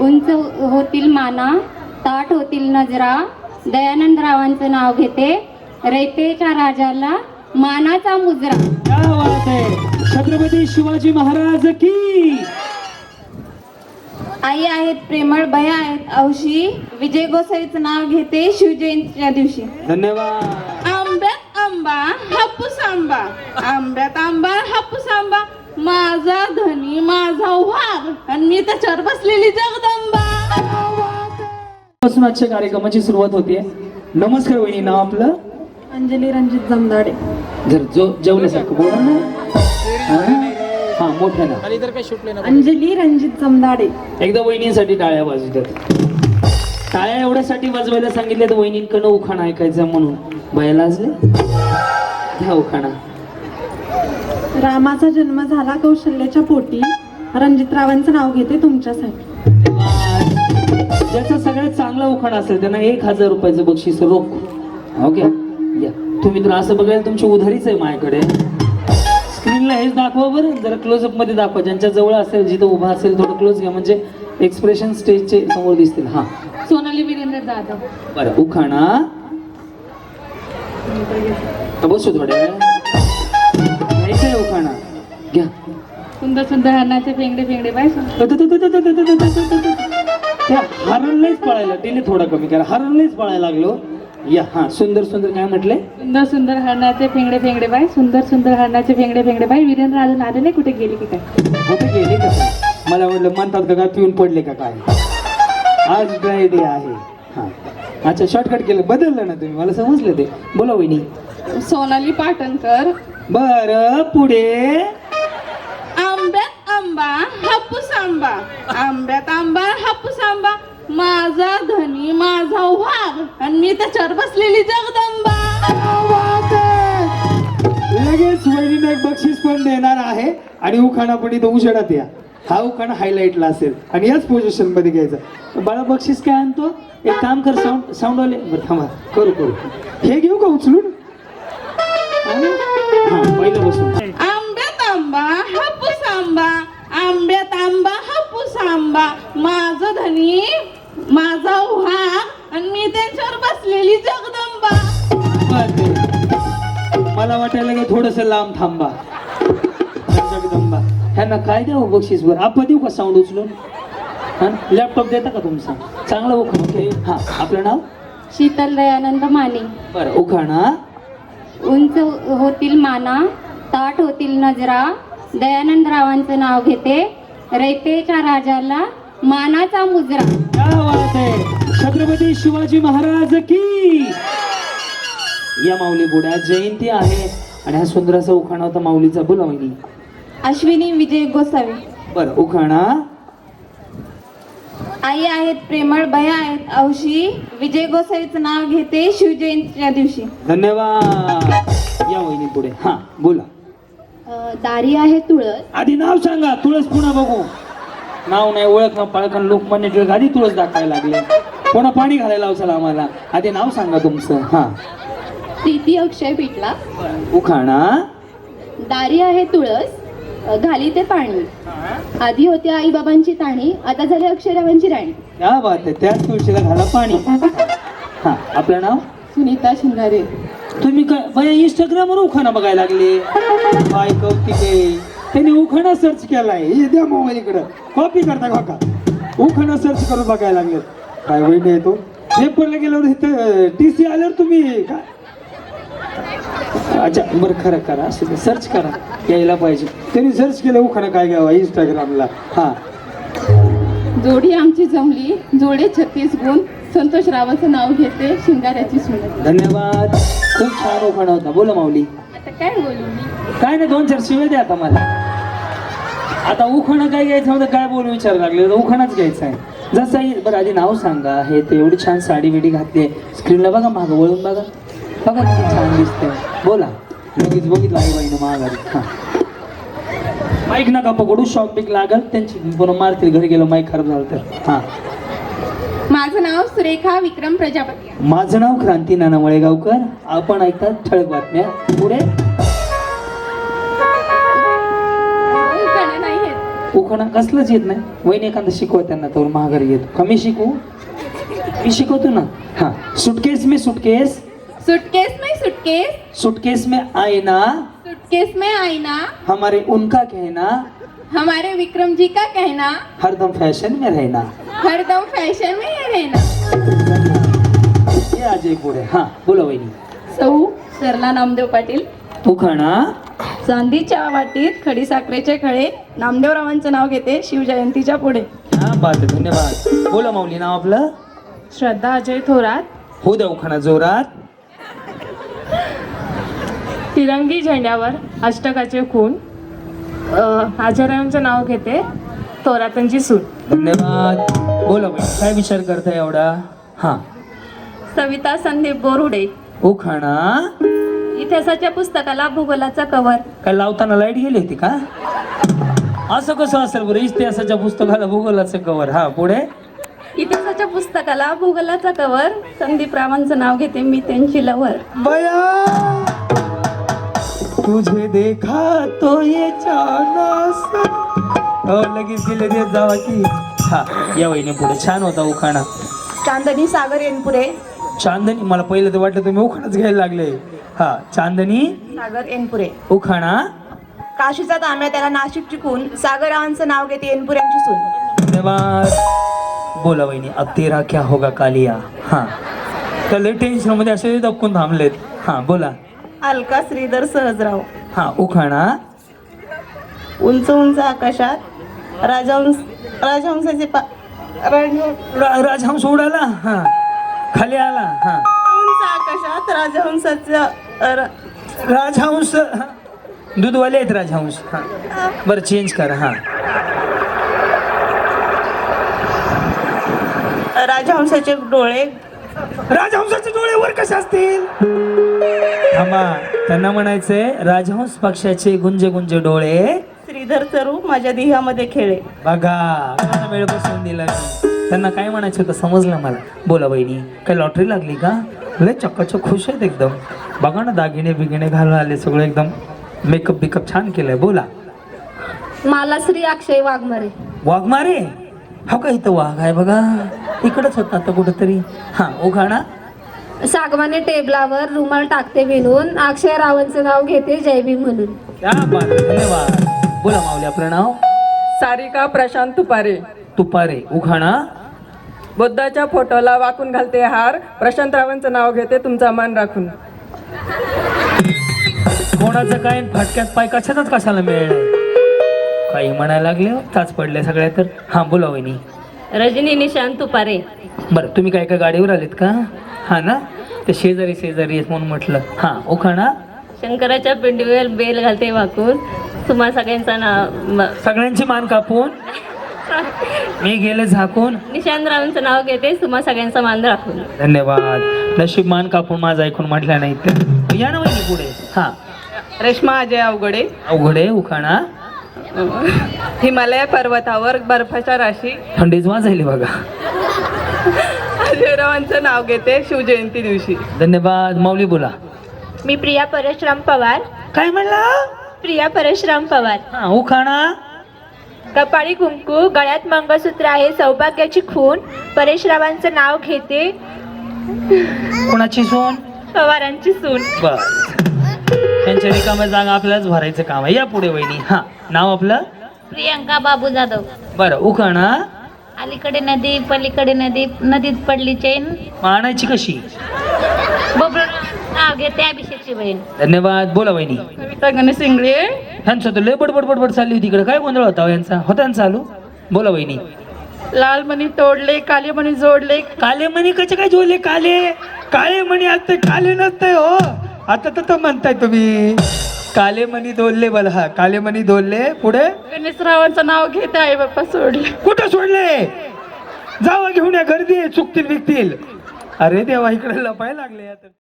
उंच होतील माना ताट होतील नजरा. दयानंद रावांचं नाव घेते. रयतेच्या राजाला मानाचा मुजरा. छत्रपती शिवाजी महाराज की? आई आहेत प्रेमळ भया आहेत औशी. विजय गोसाईचं नाव घेते शिवजयंतीच्या दिवशी. धन्यवाद. आंब्यात आंबा हापूस आंबा. आंब्यात आंबा हापूस आंबा. माझा धनी माझा वाघ आणि मी त्याच्यावर बसलेली जगदंबा. आजच्या कार्यक्रमाची सुरुवात होतीये नमस्कार वहिनी नाव आपलं? अंजली रणजित जमदाडे. जर जो जेवल्यासारखं बोला ना. हा? हा मोठ्यानं अंजली रणजित जमदाडे. एकदा वहिनींसाठी टाळ्या वाजवतात. टाळ्या एवढ्यासाठी वाजवायला सांगितले तर वहिनींकडनं उखाणा ऐकायचा म्हणून. भयाला लाजले घ्या उखाणा. रामाचा जन्म झाला कौशल्याच्या पोटी. रणजितरावांचं नाव घेते तुमच्यासाठी. ज्याचा सगळ्यात चांगला उखाणा असेल त्यांना एक हजार रुपयाचं बक्षीस रोख. ओके? या. तुम्ही तर असं बघायला तुमची उधारीच आहे माझ्याकडे. स्क्रीनला हेच दाखवा बरं. जरा क्लोजअपमध्ये दाखवा. ज्यांच्या जवळ असेल जिथं उभा असेल थोडं क्लोज घ्या. म्हणजे एक्सप्रेशन स्टेजचे समोर दिसतील. हा. सोनाली वीरेंद्र जाधव. बरं. उखाणा. बसू थोड्या आहे उखाणा घ्या सुंदर सुंदर हरणाचे फेंगडे फेंगडे बाय त्या हरणलाच पळायला तिने थोडा कमी करा हरणलाच पळायला लागलो या हा सुंदर सुंदर काय म्हटले सुंदर सुंदर हरणाचे फेंगडे फेंगडे बाय सुंदर सुंदर हरणाचे फेंगडे फेंगडे बाय वीरेंद्र अजून आले नाही कुठे गेले की काय कुठे गेले का? मला वाटलं म्हणतात का काय पिऊन पडले का काय आज ड्राय डे आहे हा अच्छा शॉर्टकट केलं बदललं ना तुम्ही मला समजलं ते बोला वहिनी सोनाली पाटणकर बर पुढे? आंब्यात आंबा हापूस आंबा. आंब्यात आंबा हापूस आंबा. माझा धनी माझा वाघ आणि मी त्याच्यावर बसलेली जगदंबा. लगेच वहिनीने एक बक्षीस पण देणार आहे आणि उखाणा पण इथं उजेडात या. हा उखाणा हायलाईटला असेल आणि याच पोझिशनमध्ये घ्यायचा. बाळा बक्षीस काय आणतो? एक काम कर साऊंड साऊंड वाले बरं थांबा. करू करू. हे घेऊ का उचलून? आंब्यात आंबा हापूस आंबा. आंब्यात आंबा हापूस आंबा. माझं धनी माझा वाघ आणि मी त्यांच्यावर बसलेली जगदंबा. बरं. मला वाटायला की थोडस लांब थांबा. जगदंबा. ह्यांना काय द्यावं बक्षीस वर आपण देऊ का साऊंड उचलून? हा? लॅपटॉप देता का तुमचा? चांगला उखाणा. ओके. हा आपलं नाव? शीतल दयानंद माने. बरं उखाणा. उंच होतील माना ताट होतील नजरा. दयानंद रावांचं नाव घेते. रयतेच्या राजाला मानाचा मुजरा. छत्रपती शिवाजी महाराज की? या माऊली बुड्या जयंती आहे. आणि हा सुंदर असा उखाणा होता माऊलीचा. बोला अश्विनी विजय गोसावी. बरं उखाणा आई आहेत प्रेमळ भया आहेत. औशी विजय गोसाईचं नाव घेते शिवजयंतीच्या दिवशी. धन्यवाद. या वहिनी पुढे. हा बोला. दारी आहे तुळस. आधी नाव सांगा तुळस पुन्हा बघू. नाव नाही ओळख ना पाळखण लोकमान्य टिळक आधी तुळस दाखवायला लागले. कोणा पाणी घालायला लावचाल आम्हाला? आधी नाव सांगा तुमचं. हा. प्रीती अक्षय पिटला. उखाणा. दारी आहे तुळस. घाली ते पाणी. आधी होती आई बाबांची ताणी आता झाली अक्षरावांची राणी. क्या बात आहे त्याच तुळशीला घाला पाणी. हा आपलं नाव? सुनीता शिंगारे. तुम्ही काय बाया इंस्टाग्रामवर उखाणा बघायला लागले. काय कौतिक त्यांनी उखाणा सर्च केलाय. हे द्या मोबाईल इकडं. कॉपी करता काका. उखाणा सर्च करून बघायला लागले काय वहिनी आहे तो? पेपरला गेल्यावर इथं टी सी आल्यावर तुम्ही काय? अच्छा बरं खरं करा असं सर्च करा. यायला पाहिजे. त्यांनी सर्च केलं उखाणा काय घ्यावा इंस्टाग्रामला हा. जोडी आमची जमली. जोडे छत्तीस गुण संतोष रावाचं नाव घेते शिंगाऱ्याची सुनत धन्यवाद. खूप छान उखाणा होता. बोला माऊली. आता काय बोलू मी? काय नाही दोन चार शिवे द्या आता मला. आता उखाणं काय घ्यायचं होतं काय बोलू विचार लागले. तर उखाणाच घ्यायचं आहे. जसं येईल. बरं आधी नाव सांगा. हे ते एवढी छान साडी बिडी घातली स्क्रीनला बघा मागं वळून बघा. बघा किती छान दिसते बोला. लगेच बघितलं आई बाईनं महागारी हा. माईक नका पकडू शॉक बिक लागल. त्यांची पुन्हा मारतील घरी गेलं माईक खराब झालं तर. हा. माझं नाव सुरेखा विक्रम प्रजापती. माझं नाव क्रांती नाना मळेगावकर. आपण ऐकतात ठळक बातम्या. पुढे. उखाणे कसलंच येत नाही. वहिनी एखादं शिकवा त्यांना तर महागारी येतो. कमी शिकू? मी शिकवतो ना. हा. सुटकेस में सुटकेस सुटकेस में सुटकेस सुटकेस में आईना। सुटकेस में आईना। हमारे उनका कहना। हमारे विक्रम जी का कहना। हरदम फॅशन में रहना। हरदम फॅशन में ही रहना। हे अजय पुढे हा। बोला वहिनी सौ सरला नामदेव पाटील। उखाणा चांदीच्या वाटीत खडी साखरेचे खळे. नामदेवरावांचं नाव घेते शिवजयंतीच्या पुढे. हा बात धन्यवाद. बोला माऊली नाव आपलं? श्रद्धा अजय थोरात. हो द्या उखाणा जोरात. तिरंगी झेंड्यावर अष्टकाचे खून. आचार्यांचं नाव घेते थोरातांची सून. धन्यवाद. बोला काय विचार करताय एवढा? हा. सविता संदीप बोरुडे. उखाणा. इतिहासाच्या पुस्तकाला भूगोलाचा कवर काय लावताना लाइट गेली होती का? असं कसं असेल बरं इतिहासाच्या पुस्तकाला भूगोलाचं कवर हा पुढे? इतिहासाच्या पुस्तकाला भूगोलाचा कवर संदीप रावांचं नाव घेते मी त्यांची लवर बया! तुझे देखा तो ये हो लगेच दिले देत जावा की. हा या वहिनी पुढे छान होता उखाणा. चांदणी सागर एनपुरे चांदणी मला पहिलं तर वाटलं तुम्ही उखाणाच घ्यायला लागले. हा चांदणी सागर एनपुरे उखाणा. काशीचा तांब्या त्याला नाशिक चिकून सागररावांचं नाव घेते एनपुऱ्यांची सून. धन्यवाद. बोला वहिनी अब तेरा क्या होगा कालिया? हा. लय टेन्शनमध्ये असे दबकून थांबलेत. हा बोला. अलका श्रीधर सहजराव. हा उखाणा. उंच उंच आकाशात राजहंस राजहंसाचे पा रा- राजहंस उडाला हा. खाली आला हा. उंच आकाशात राजहंसाचं र- राजहंस हा. दूधवाले आहेत राजहंस हा. बरं चेंज करा हा. राजहंसाचे डोळे राजहंसाचे डोळे वर कसे असतील? थांबा. त्यांना म्हणायचंय राजहंस पक्षाचे गुंजे गुंजे डोळे. श्रीधरचं रूप माझ्या देहामध्ये खेळे. बघा मला वेळ बसवून दिला मी. त्यांना काय म्हणायचं होतं समजलं मला? बोला बहिणी काय लॉटरी लागली का? लय चक्काचक खुश आहेत एकदम. बघा ना दागिने बिगिने घालून आले सगळं एकदम. मेकअप बिकअप छान केलंय बोला. मालाश्री अक्षय वाघमारे. वाघ मारे हो का इथं वाघ आहे बघा. इकडंच होता आता कुठंतरी. हा उखाणा सागवाने टेबलावर रुमाल टाकते विणून. अक्षय रावांचं नाव घेते जयबी म्हणून. क्या बात आहे, धन्यवाद. बोला माऊली आपलं नाव? सारिका प्रशांत तुपारे. तुपारे. उखाणा? बुद्धाच्या फोटोला वाकून घालते हार. प्रशांत रावांचं नाव घेते तुमचा मान राखून. कोणाचं काय फाटक्यात पाय कशाचाच कशाला मिळेल? काही म्हणायला लागले हो, ताच पडले सगळ्या तर. हा बोला वहिनी. रजनी निशांत तुपारे. बरं तुम्ही काय काय गाडीवर आलेत का? हा ना? ते शेजारी शेजारी आहेत म्हणून म्हटलं. हा उखाणा शंकराच्या पिंडीवर बेल घालते वाकून. तुम्हा सगळ्यांचा नाव सगळ्यांची मान कापून? मी गेले झाकून? निशांत रावांचं नाव घेते तुम्हा सगळ्यांचा मान राखून धन्यवाद. नशीब मान कापून माझं ऐकून म्हटलं नाही तर या ना वहिनी पुढे. हा. रेश्मा अजय अवघडे. अवघडे उखाणा हिमालय पर्वतावर बर्फाच्या राशी. थंडीच वाजायली बघा. अजयरावांचं नाव घेते शिवजयंती दिवशी. धन्यवाद. माऊली बोला. मी प्रिया परशुराम पवार. काय म्हणला? प्रिया परशुराम पवार. हा उखाणा कपाळी कुंकू गळ्यात मंगळसूत्र आहे सौभाग्याची खून. परेशरावांचं नाव घेते कोणाची सोन? पवारांची सून. बस त्यांच्या रिकाम्या जागा आपल्यालाच भरायचं काम आहे. या पुढे वहिनी. हा नाव आपलं? प्रियंका बाबू जाधव. बरं उखाणा अलीकडे नदी पलीकडे नदी नदीत पडली चैन. मग आणायची कशी? बबलू नाव घेते अभिषेकची बहीण. धन्यवाद बोला वहिनी. कविता गणेश इंगळे. ह्यांचं तर लय बडबड बडबड चालली होती इकडे. काय गोंधळ होता हो यांचा? होता ना चालू? बोला वहिनी. लाल मणी तोडले काले मणी जोडले. काले मणी कसे काय जोडले? काले? काळे मणी असते काले नसते हो. आता तर म्हणताय तुम्ही. काले मणी दोलले बला हा काले मणी दोलले पुढे? गणेशरावांचं नाव घेते आई बाप्पा सोडले. कुठं सोडले? जावा घेऊन या गर्दी आहे चुकतील विकतील अरे देवा इकडे लपाय लागले आता.